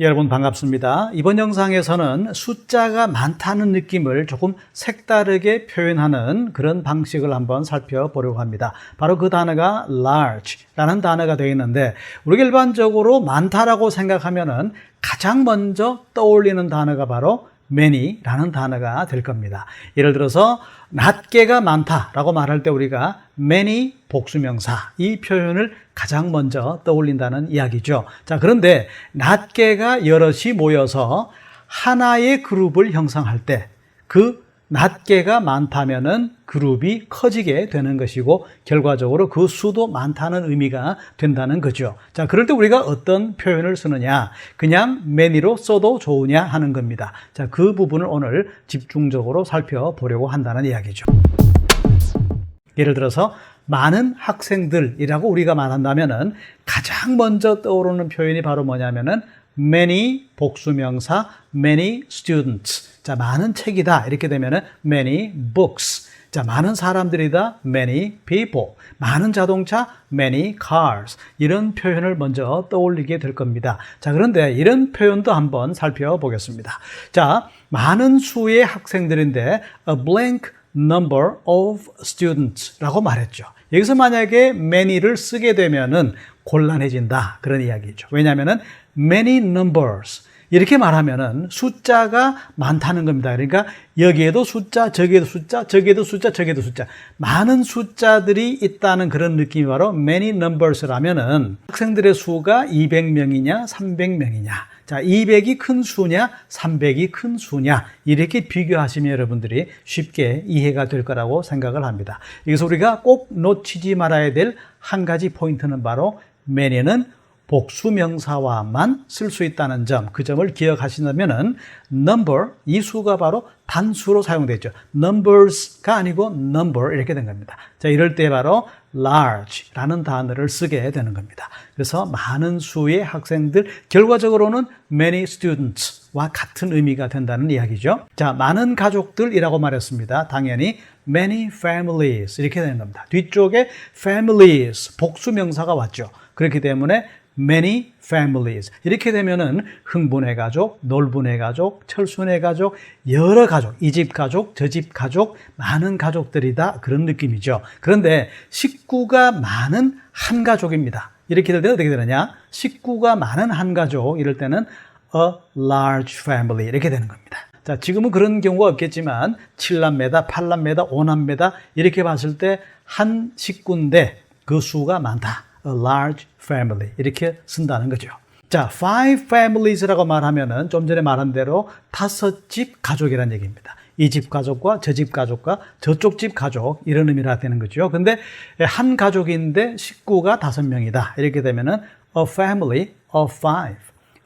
여러분 반갑습니다. 이번 영상에서는 숫자가 많다는 느낌을 조금 색다르게 표현하는 그런 방식을 한번 살펴보려고 합니다. 바로 그 단어가 large라는 단어가 되어 있는데 우리가 일반적으로 많다라고 생각하면은 가장 먼저 떠올리는 단어가 바로 many라는 단어가 될 겁니다. 예를 들어서 낱개가 많다라고 말할 때 우리가 many 복수명사 이 표현을 가장 먼저 떠올린다는 이야기죠. 자, 그런데 낱개가 여럿이 모여서 하나의 그룹을 형성할 때 그 낱개가 많다면은 그룹이 커지게 되는 것이고 결과적으로 그 수도 많다는 의미가 된다는 거죠. 자, 그럴 때 우리가 어떤 표현을 쓰느냐? 그냥 many로 써도 좋으냐 하는 겁니다. 자, 그 부분을 오늘 집중적으로 살펴보려고 한다는 이야기죠. 예를 들어서 많은 학생들이라고 우리가 말한다면은 가장 먼저 떠오르는 표현이 바로 뭐냐면은 many 복수명사 many students. 자 많은 책이다. 이렇게 되면은 many books. 자 많은 사람들이다. many people. 많은 자동차 many cars. 이런 표현을 먼저 떠올리게 될 겁니다. 자 그런데 이런 표현도 한번 살펴보겠습니다. 자 많은 수의 학생들인데 a blank number of students라고 말했죠. 여기서 만약에 many를 쓰게 되면은 곤란해진다 그런 이야기죠. 왜냐하면은 many numbers 이렇게 말하면은 숫자가 많다는 겁니다. 그러니까 여기에도 숫자, 저기에도 숫자, 저기에도 숫자, 저기에도 숫자. 많은 숫자들이 있다는 그런 느낌이 바로 many numbers라면은 학생들의 수가 200명이냐, 300명이냐. 자, 200이 큰 수냐, 300이 큰 수냐. 이렇게 비교하시면 여러분들이 쉽게 이해가 될 거라고 생각을 합니다. 여기서 우리가 꼭 놓치지 말아야 될 한 가지 포인트는 바로 many는 복수명사와만 쓸 수 있다는 점, 그 점을 기억하신다면은 number 이 수가 바로 단수로 사용되죠. numbers가 아니고 number 이렇게 된 겁니다. 자, 이럴 때 바로 large라는 단어를 쓰게 되는 겁니다. 그래서 많은 수의 학생들 결과적으로는 many students와 같은 의미가 된다는 이야기죠. 자, 많은 가족들이라고 말했습니다. 당연히 many families 이렇게 되는 겁니다. 뒤쪽에 families 복수명사가 왔죠. 그렇기 때문에 many families. 이렇게 되면은 흥분의 가족, 놀분의 가족, 철순의 가족, 여러 가족, 이 집 가족, 저 집 가족, 많은 가족들이다. 그런 느낌이죠. 그런데 식구가 많은 한 가족입니다. 이렇게 될때 어떻게 되느냐? 식구가 많은 한 가족, 이럴 때는 a large family. 이렇게 되는 겁니다. 자, 지금은 그런 경우가 없겠지만, 7남매다, 8남매다, 5남매다, 이렇게 봤을 때 한 식구인데 그 수가 많다. A large family 이렇게 쓴다는 거죠. 자, five families라고 말하면은 좀 전에 말한 대로 다섯 집 가족이라는 얘기입니다. 이 집 가족과 저 집 가족과 저쪽 집 가족 이런 의미라 되는 거죠. 근데 한 가족인데 식구가 다섯 명이다. 이렇게 되면은 a family of five,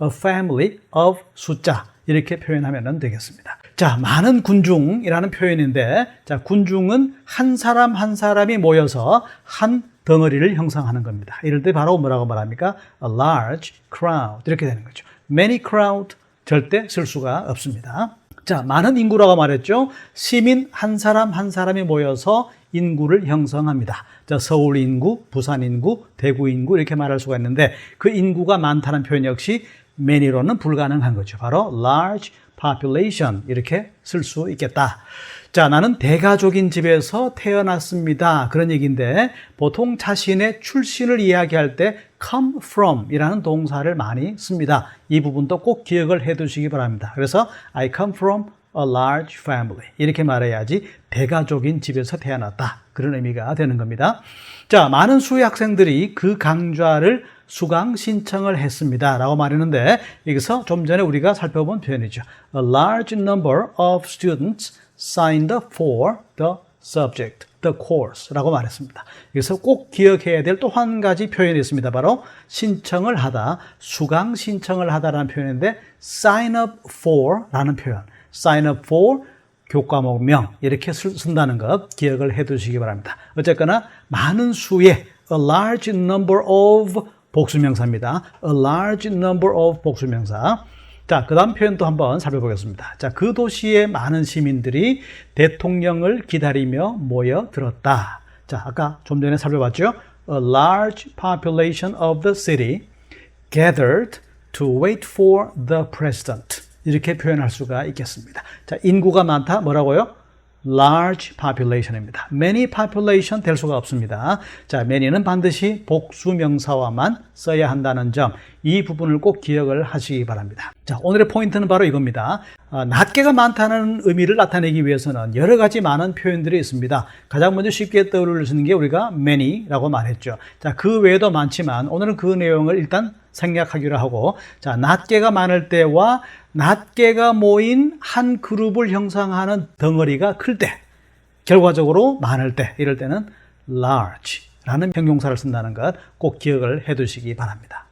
a family of 숫자 이렇게 표현하면 되겠습니다. 자, 많은 군중이라는 표현인데, 자, 군중은 한 사람 한 사람이 모여서 한 덩어리를 형성하는 겁니다. 이럴 때 바로 뭐라고 말합니까? A large crowd. 이렇게 되는 거죠. Many crowd 절대 쓸 수가 없습니다. 자, 많은 인구라고 말했죠. 시민 한 사람 한 사람이 모여서 인구를 형성합니다. 자, 서울 인구, 부산 인구, 대구 인구 이렇게 말할 수가 있는데 그 인구가 많다는 표현 역시 many로는 불가능한 거죠. 바로 large population 이렇게 쓸 수 있겠다. 자, 나는 대가족인 집에서 태어났습니다. 그런 얘기인데 보통 자신의 출신을 이야기할 때 come from 이라는 동사를 많이 씁니다. 이 부분도 꼭 기억을 해 두시기 바랍니다. 그래서 I come from a large family. 이렇게 말해야지 대가족인 집에서 태어났다. 그런 의미가 되는 겁니다. 자, 많은 수의 학생들이 그 강좌를 수강 신청을 했습니다. 라고 말했는데 여기서 좀 전에 우리가 살펴본 표현이죠. A large number of students signed for the subject, the course 라고 말했습니다. 여기서 꼭 기억해야 될 또 한 가지 표현이 있습니다. 바로 신청을 하다, 수강 신청을 하다라는 표현인데 sign up for 라는 표현. Sign up for 교과목명 이렇게 쓴다는 것 기억을 해 두시기 바랍니다. 어쨌거나 많은 수의 a large number of 복수명사입니다. a large number of 복수명사. 자, 그 다음 표현도 한번 살펴보겠습니다. 자, 그 도시의 많은 시민들이 대통령을 기다리며 모여들었다. 자, 아까 좀 전에 살펴봤죠? A large population of the city gathered to wait for the president. 이렇게 표현할 수가 있겠습니다. 자, 인구가 많다 뭐라고요? large population입니다. many population 될 수가 없습니다. 자, many는 반드시 복수 명사와만 써야 한다는 점, 이 부분을 꼭 기억을 하시기 바랍니다. 자, 오늘의 포인트는 바로 이겁니다. 아, 낱개가 많다는 의미를 나타내기 위해서는 여러 가지 많은 표현들이 있습니다. 가장 먼저 쉽게 있는 게 우리가 many라고 말했죠. 자, 그 외에도 많지만 오늘은 그 내용을 일단 생략하기로 하고, 자, 낱개가 많을 때와 낱개가 모인 한 그룹을 형성하는 덩어리가 클 때, 결과적으로 많을 때, 이럴 때는 large라는 형용사를 쓴다는 것 꼭 기억을 해 두시기 바랍니다.